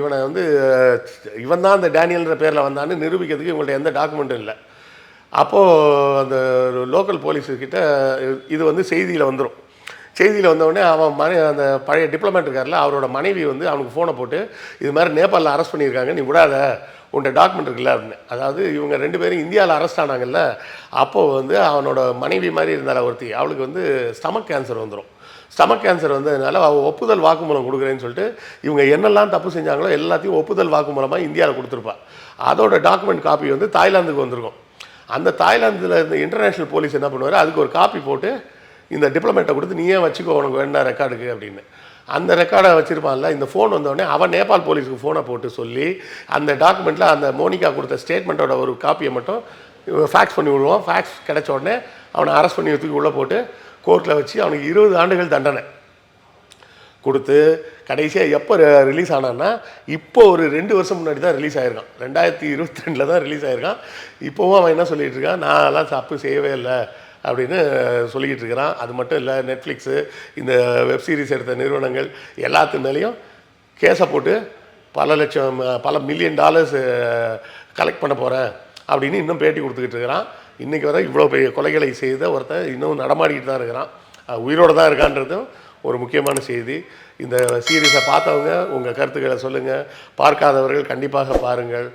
இவனை வந்து இவன் தான் அந்த டேனியல்ன்ற பேரில் வந்தான்னு நிரூபிக்கிறதுக்கு இவங்கள்ட்ட எந்த டாக்குமெண்ட்டும் இல்லை. அப்போது அந்த லோக்கல் போலீஸுக்கிட்ட இது வந்து செய்தியில் வந்துடும் செய்தியில் வந்தவொடனே அவன் மனை அந்த பழைய டிப்ளமேட் இருக்கார்ல அவரோட மனைவி வந்து அவனுக்கு ஃபோனை போட்டு இது மாதிரி நேபாளில் அரெஸ்ட் பண்ணியிருக்காங்க நீ விடாத உன்ட டாக்குமெண்ட் இருக்குல்ல அப்படின்னு. அதாவது இவங்க ரெண்டு பேரும் இந்தியாவில் அரெஸ்ட் ஆனாங்கல்ல அப்போது வந்து அவனோட மனைவி மாதிரி இருந்தால ஒருத்தி அவளுக்கு வந்து ஸ்டமக் கேன்சர் வந்துடும் ஸ்டமக் கேன்சர் வந்ததுனால அவள் ஒப்புதல் வாக்குமூலம் கொடுக்குறேன்னு சொல்லிட்டு இவங்க என்னெல்லாம் தப்பு செஞ்சாங்களோ எல்லாத்தையும் ஒப்புதல் வாக்குமூலமாக இந்தியாவில் கொடுத்துருப்பா. அதோட டாக்குமெண்ட் காப்பி வந்து தாய்லாந்துக்கு வந்திருக்கும். அந்த தாய்லாந்தில் இருந்த இன்டர்நேஷ்னல் போலீஸ் என்ன பண்ணுவார் அதுக்கு ஒரு காப்பி போட்டு இந்த டிப்ளமேட்டை கொடுத்து நீயே வச்சுக்கோ உனக்கு வேண்டாம் ரெக்கார்டுக்கு அப்படின்னு. அந்த ரெக்கார்டை வச்சுருப்பான்ல இந்த ஃபோன் வந்தோடனே அவன் நேபாள் போலீஸுக்கு ஃபோனை போட்டு சொல்லி அந்த டாக்குமெண்ட்டில் அந்த மோனிகா கொடுத்த ஸ்டேட்மெண்ட்டோட ஒரு காப்பியை மட்டும் ஃபேக்ஸ் பண்ணி விடுவான். ஃபேக்ஸ் கிடச்ச உடனே அவனை அரெஸ்ட் பண்ணி தூக்கி உள்ளே போட்டு கோர்ட்டில் வச்சு அவனுக்கு இருபது ஆண்டுகள் தண்டனை கொடுத்து கடைசியாக எப்போ ரிலீஸ் ஆனான்னா இப்போ ஒரு ரெண்டு வருஷம் முன்னாடி தான் ரிலீஸ் ஆயிருக்கான். ரெண்டாயிரத்தி இருபத்தி ரெண்டில் தான் ரிலீஸ் ஆயிருக்கான். இப்போவும் அவன் என்ன சொல்லிகிட்டு இருக்கான்? நான் எல்லாம் தப்பு செய்யவே இல்லை. அப்படின்னு சொல்லிக்கிட்டு இருக்கிறான். அது மட்டும் இல்லை நெட்ஃப்ளிக்ஸு இந்த வெப் சீரிஸ் எடுத்த நிறுவனங்கள் எல்லாத்து மேலேயும் கேஸை போட்டு பல லட்சம் பல மில்லியன் டாலர்ஸ் கலெக்ட் பண்ண போகிறேன் அப்படின்னு இன்னும் பேட்டி கொடுத்துக்கிட்டு இருக்கிறான். இன்றைக்கி வர இவ்வளோ பெரிய கொலைகளை செய்த ஒருத்தன் இன்னும் நடமாடிக்கிட்டு தான் இருக்கிறான். உயிரோடு உயிரோட தான் இருக்கான்றதும் ஒரு முக்கியமான செய்தி. இந்த சீரீஸை பார்த்தவங்க உங்கள் கருத்துக்களை சொல்லுங்கள் பார்க்காதவர்கள் கண்டிப்பாக பாருங்கள்.